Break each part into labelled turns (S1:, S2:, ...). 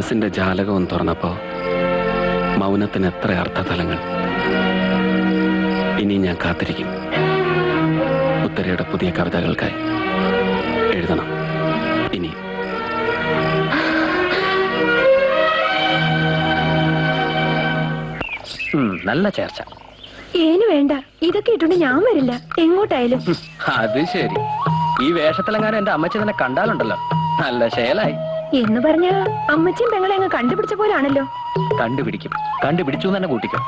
S1: മനസ്സിന്റെ ജാലകവും തുറന്നപ്പോൾ മൗനത്തിന് എത്ര അർത്ഥതലങ്ങൾ. ഇനി ഞാൻ കാത്തിരിക്കും. ഉത്തരയുടെ പുതിയ കവിതകൾക്കായി. എഴുതണം. ഇനി.
S2: നല്ല ചേർച്ച.
S3: ഏനു വേണ്ട. ഇതൊക്കെ ഇട്ടുണ്ട് ഞാൻ വരില്ല. എങ്ങോട്ടായാലും.
S2: അത് ശരി. ഈ വേഷത്തിലെങ്ങാനും എന്റെ അമ്മച്ചി തന്നെ കണ്ടാലുണ്ടല്ലോ. നല്ല ശേലായി.
S3: എന്ന് പറഞ്ഞ അമ്മച്ചിയും പെങ്ങളെ അങ്ങ് കണ്ടുപിടിച്ച പോലാണല്ലോ
S2: കണ്ടുപിടിക്കും. കണ്ടുപിടിച്ചു എന്ന് തന്നെ കൂട്ടിക്കും.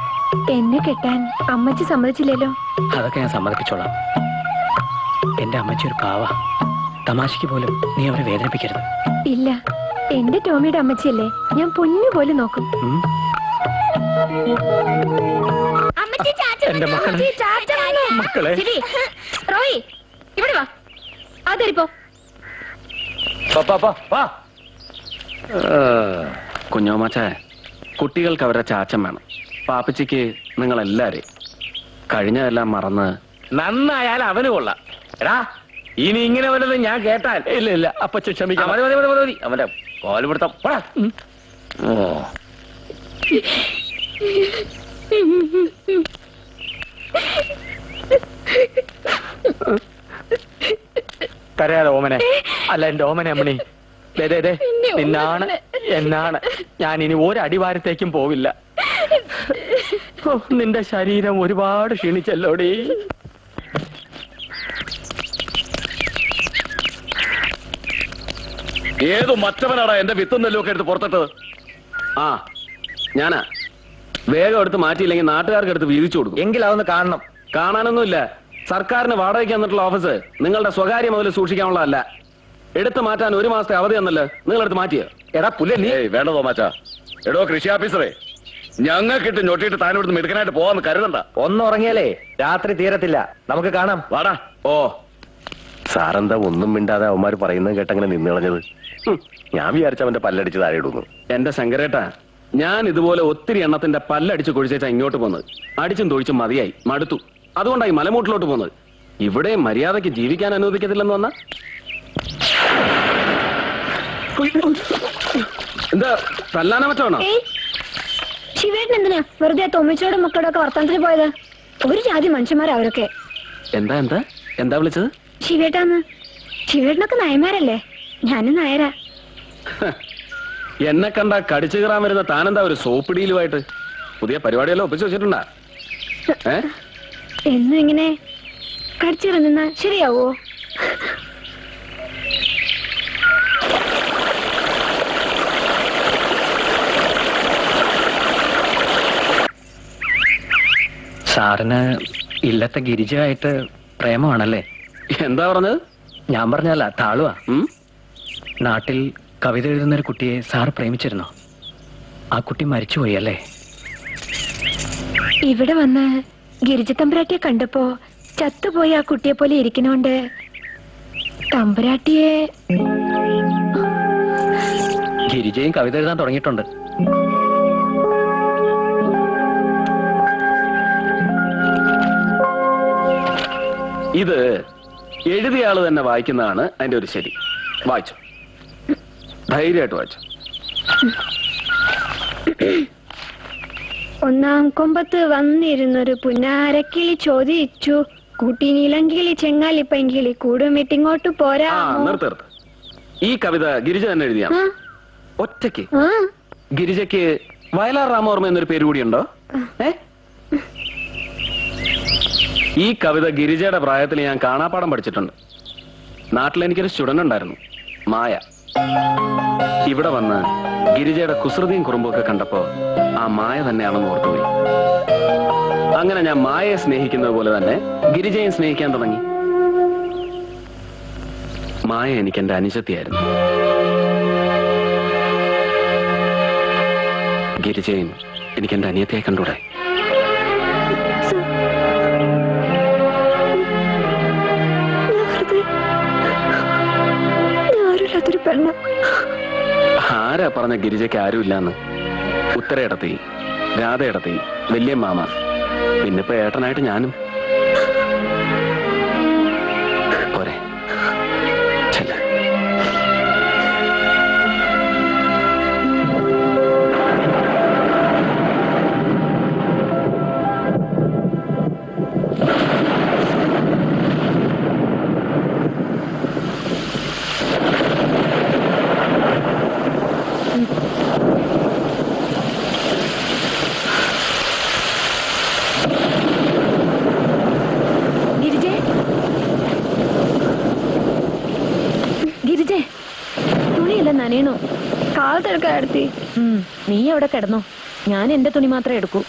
S3: എന്നെ കെട്ടാൻ അമ്മച്ചി സമ്മതിച്ചില്ലല്ലോ.
S2: അതൊക്കെ ഞാൻ സമ്മതിപ്പിച്ചോളാം. എന്റെ അമ്മച്ചി ഒരു പാവ. തമാശയ്ക്ക് പോലും നീ അവരെ വേദനിപ്പിക്കരുത്.
S3: ഇല്ല എന്റെ ടോമിയുടെ അമ്മച്ചിയല്ലേ. ഞാൻ പൊന്നു പോലെ നോക്കും?
S2: എന്റെ മക്കളെ. മക്കളെ.
S3: റോയി ഇവിടെ വാ. അതെരിപ്പോ
S1: കുഞ്ഞോമാച്ചേ കുട്ടികൾക്ക് അവരുടെ ചാച്ചൻ വേണം. പാപ്പച്ചിക്ക് നിങ്ങൾ എല്ലാരെയും കഴിഞ്ഞതെല്ലാം മറന്ന്
S4: നന്നായാൽ അവന് കൊള്ളാം. എടാ ഇനി ഇങ്ങനെ വല്ലതും ഞാൻ കേട്ടാൽ
S2: ഇല്ല ഇല്ല അപ്പച്ച ക്ഷമിക്കാം
S4: മതി മതി മതി മതി മതി. അവന്റെ കോലുപിടുത്തം പോടാ. ഓ.
S2: കരയാതെ ഓമനെ. അല്ല എന്റെ ഓമനെ അമ്മണി. ദേ, ദേ, ദേ, നിന്നാണ് എന്നാണ്. ഞാൻ ഇനി ഒരു അടിവാരത്തേക്കും പോവില്ല. ഓ, നിന്റെ ശരീരം ഒരുപാട് ക്ഷീണിച്ചല്ലോടി.
S1: ഏതു മറ്റവനാടാ എന്റെ വിത്തും നെല്ലും ഒക്കെ എടുത്ത് പുറത്തിട്ടത്? ആ ഞാനാ. വേഗം എടുത്ത് മാറ്റിയില്ലെങ്കിൽ നാട്ടുകാർക്ക് എടുത്ത് വീതിച്ചു കൊടുക്കും.
S4: എങ്കിൽ അതൊന്ന് കാണണം.
S1: കാണാനൊന്നുമില്ല. സർക്കാരിന് വാടകയ്ക്ക് തന്നിട്ടുള്ള ഓഫീസ് നിങ്ങളുടെ സ്വകാര്യ മുതൽ സൂക്ഷിക്കാനുള്ളതല്ല. എടുത്തു മാറ്റാൻ ഒരു മാസത്തെ അവധി എന്നല്ലേ നിങ്ങൾ എടുത്ത് മാറ്റിയ.
S4: എടാ പുല്ല നീ
S1: വേണ്ട തോമാച്ചാ എടോ കൃഷി ഓഫീസറെ ഞങ്ങൾക്കിട്ട് ഞൊട്ടിയിട്ട് താനോടുന്ന് മിടുക്കനായിട്ട് പോവാന്ന് കരുതണ്ട.
S4: ഒന്ന് ഉറങ്ങിയാലേ രാത്രി തീരത്തില്ല. നമുക്ക് കാണാം.
S1: വാടാ ഓ
S5: സാറെന്താ ഒന്നും മിണ്ടാതെ അവന്മാർ പറയുന്നത് കേട്ടങ്ങനെ നിന്ന് കളഞ്ഞത്? ഹും, ഞാൻ വിചാരിച്ച അവന്റെ പല്ലടിച്ച് താഴെ ഇടുന്നു.
S1: എന്റെ ശങ്കരേട്ടാ ഞാൻ ഇതുപോലെ ഒത്തിരി എണ്ണത്തിന്റെ പല്ലടിച്ച് കൊഴിച്ചാ ഇങ്ങോട്ട് പോന്നത്. അടിച്ചും തൊഴിച്ചും മതിയായി മടുത്തു. അതുകൊണ്ടായി മലമൂട്ടിലോട്ട് പോന്നത്. ഇവിടെ മര്യാദയ്ക്ക് ജീവിക്കാൻ അനുവദിക്കത്തില്ലെന്ന് വന്ന? എന്താ തല്ലാന
S3: ശിവേട്ടൻ എന്തിനാ? വെറുതെ തൊമ്മിച്ചോടും മക്കളുടെ ഒക്കെ വർത്തമാനത്തിന് പോയത്? ഒരു ജാതി മനുഷ്യന്മാരാ അവരൊക്കെ.
S1: എന്താ എന്താ? എന്താ വിളിച്ചത്?
S3: ശിവേട്ടാന്ന്. ശിവേട്ടനൊക്കെ നായന്മാരല്ലേ? ഞാനും നായരാ.
S1: എന്നെ കണ്ട കടിച്ചു കയറാൻ വരുന്ന താനെന്താ ഒരു സോപ്പിടിയിലുമായിട്ട്? പുതിയ പരിപാടിയെല്ലാം ഒപ്പിച്ചു വെച്ചിട്ടുണ്ടാ? ഏ?
S3: എന്നും ഇങ്ങനെ കടിച്ചിറങ്ങുന്ന ശരിയാവോ?
S2: സാറിന് ഇല്ലത്തെ ഗിരിജയായിട്ട് പ്രേമമാണല്ലേ?
S1: എന്താ പറഞ്ഞത്?
S2: ഞാൻ പറഞ്ഞല്ല താളുവാ? നാട്ടിൽ കവിത എഴുതുന്ന ഒരു കുട്ടിയെ സാർ പ്രേമിച്ചിരുന്നോ. ആ കുട്ടി മരിച്ചുപോയി അല്ലേ?
S3: ഇവിടെ വന്ന് ഗിരിജ തമ്പുരാട്ടിയെ കണ്ടപ്പോ ചത്തുപോയി ആ കുട്ടിയെ പോലെ ഇരിക്കണോണ്ട് തമ്പുരാട്ടിയെ
S2: ഗിരിജയും കവിത എഴുതാൻ തുടങ്ങിയിട്ടുണ്ട്.
S1: ഇത് എഴുതിയ ആൾ തന്നെ വായിക്കുന്നതാണ് അതിന്റെ ഒരു ശരി. വായിച്ചു. ധൈര്യമായിട്ട് വായിച്ചു.
S3: ഒന്നാം കൊമ്പത്ത് വന്നിരുന്നൊരു പുന്നാരക്കിളി ചോദിച്ചു കൂട്ടി നീലങ്കിളി ചെങ്ങാലിപ്പങ്കിളി കൂടുമിട്ടിങ്ങോട്ട് പോരാ
S1: ആ നിർത്ത് നിർത്ത്. ഈ കവിത ഗിരിജ തന്നെ എഴുതിയ? ഒറ്റയ്ക്ക്? ഗിരിജയ്ക്ക് വയലാർ രാമവർമ്മ എന്നൊരു പേര് കൂടിയുണ്ടോ? ഏ? ഈ കവിത ഗിരിജയുടെ പ്രായത്തിൽ ഞാൻ കാണാപ്പാടം പഠിച്ചിട്ടുണ്ട്. നാട്ടിൽ എനിക്കൊരു സ്റ്റുഡന്റ് ഉണ്ടായിരുന്നു മായ. ഇവിടെ വന്ന് ഗിരിജയുടെ കുസൃതിയും കുറുമ്പൊക്കെ കണ്ടപ്പോ ആ മായ തന്നെയാണെന്ന് ഓർത്തുപോയി. അങ്ങനെ ഞാൻ മായയെ സ്നേഹിക്കുന്നത് പോലെ തന്നെ ഗിരിജയെ സ്നേഹിക്കാൻ തുടങ്ങി. മായ എനിക്ക് എന്റെ അനുജത്തിയായിരുന്നു ഗിരിജയും എനിക്ക് എന്റെ അനിയത്തിയായി കണ്ടൂടെ ആരാ പറഞ്ഞ ഗിരിജയ്ക്ക് ആരുമില്ലാന്ന്? ഉത്തരയിടത്തി രാധയിടത്തി വലിയ മാമ പിന്നിപ്പോ ഏട്ടനായിട്ട് ഞാനും.
S6: നീ അവിടെ കിടന്നോ. ഞാൻ എന്റെ തുണി മാത്രമേ എടുക്കൂ.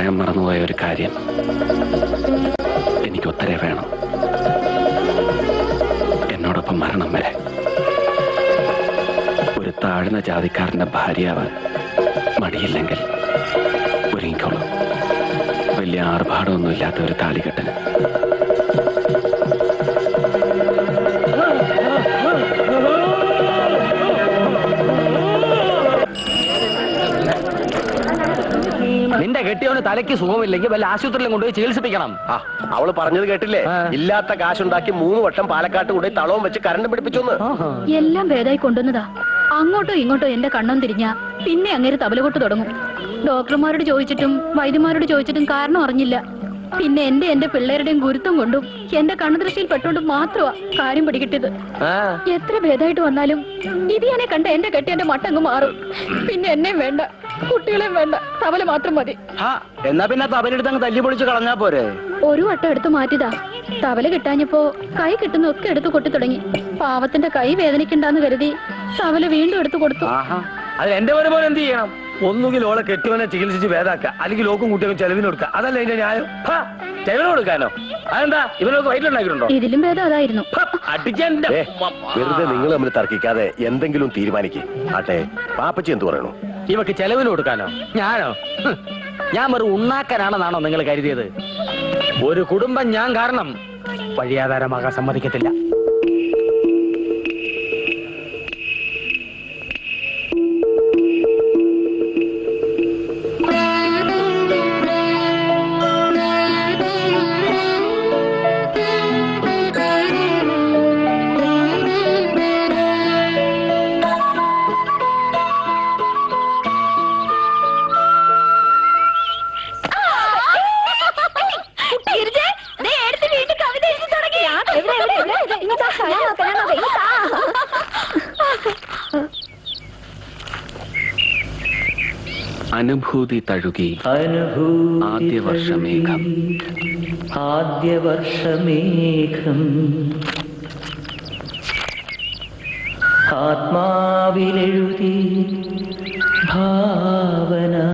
S1: പറയാൻ മറന്നുപോയ ഒരു കാര്യം എനിക്ക് ഒത്തിരി വേണം. എന്നോടൊപ്പം മരണം വരെ. ഒരു താഴ്ന്ന ജാതിക്കാരന്റെ ഭാര്യയാവാൻ മടിയില്ലെങ്കിൽ ഒരുങ്ങിക്കോളൂ. വലിയ ആർഭാടമൊന്നുമില്ലാത്ത ഒരു താലികെട്ടിന്.
S4: കെട്ടിയവന് തലയ്ക്ക് സുഖമില്ലെങ്കിൽ വല്ല ആശുപത്രിയിലും കൊണ്ടുപോയി ചികിത്സിപ്പിക്കണം.
S5: ആ അവൾ പറഞ്ഞത് കേട്ടില്ലേ. ഇല്ലാത്ത കാശുണ്ടാക്കി മൂന്ന് വർഷം പാലക്കാട്ട് കൂടെ തളവും വെച്ച് കരണ്ട് പിടിപ്പിച്ചൊന്ന്.
S3: എല്ലാം ഭേദമായി കൊണ്ടുവന്നതാ. അങ്ങോട്ടോ ഇങ്ങോട്ടോ എന്റെ കണ്ണം തിരിഞ്ഞ പിന്നെ അങ്ങനെ തബലകൊട്ട് തുടങ്ങും. ഡോക്ടർമാരോട് ചോദിച്ചിട്ടും വൈദ്യന്മാരോട് ചോദിച്ചിട്ടും കാരണം അറിഞ്ഞില്ല. പിന്നെ എന്റെ എന്റെ പിള്ളേരുടെയും ഗുരുത്വം കൊണ്ടും എന്റെ കണ്ണുദൃഷ്ടിയിൽ പെട്ടുകൊണ്ടും മാത്രമാ കാര്യം പിടികിട്ടിയത്. എത്ര ഭേദമായിട്ട് വന്നാലും ഇതിയാനെ കണ്ട എന്റെ കെട്ടി എന്റെ മട്ടങ്ങ് മാറും. പിന്നെ എന്നെയും വേണ്ട. കുട്ടികളെയും വേണ്ട. തവല മാത്രം മതി.
S4: എന്നാ പിന്നെ തവലെടുത്ത് അങ്ങ് തല്ലി പൊളിച്ച് കളഞ്ഞാ പോരെ?
S3: ഒരു വട്ടം എടുത്തു മാറ്റിയതാ. തവല കിട്ടാഞ്ഞപ്പോ കൈ കിട്ടുന്നൊക്കെ എടുത്ത് കൊട്ടി തുടങ്ങി. പാവത്തിന്റെ കൈ വേദനിക്കണ്ടെന്ന് കരുതി തവല വീണ്ടും എടുത്തു കൊടുത്തു.
S4: ആഹാ അത് എന്റെ പോലെ പോലെ എന്ത് ചെയ്യണം? ഒന്നുകിൽ ഓളെ കെട്ടിയവനെ ചികിത്സിച്ച് വേദാക്കുക അല്ലെങ്കിൽ ലോക്കും കുട്ടിയും ചെലവിന് കൊടുക്കുക അതല്ല എന്റെ ന്യായം. ചെലവിന് കൊടുക്കാനോ? അതെന്താ ഇവനൊക്കെ വൈകിട്ടുണ്ടാക്കിയിട്ടുണ്ടോ
S3: ഇതിലും ഭേദം അതായിരുന്നു.
S4: അടിക്കാൻ
S5: വെറുതെ നിങ്ങൾ തമ്മിൽ തർക്കിക്കാതെ എന്തെങ്കിലും തീരുമാനിക്കേ. ആട്ടെ പാപ്പച്ചി എന്ത് പറയണു?
S4: ഇവക്ക് ചെലവിന് കൊടുക്കാനോ ഞാനോ? ഞാൻ ഒരു ഉണ്ണാക്കനാണെന്നാണോ നിങ്ങൾ കരുതിയത്? ഒരു കുടുംബം ഞാൻ കാരണം വഴിയാധാരമാകാൻ സമ്മതിക്കത്തില്ല.
S1: അനുഭൂതി തഴുകി. ആദ്യ വർഷമേഘം.
S7: ആദ്യവർഷമേഘം ആത്മാവിലെഴുതി ഭാ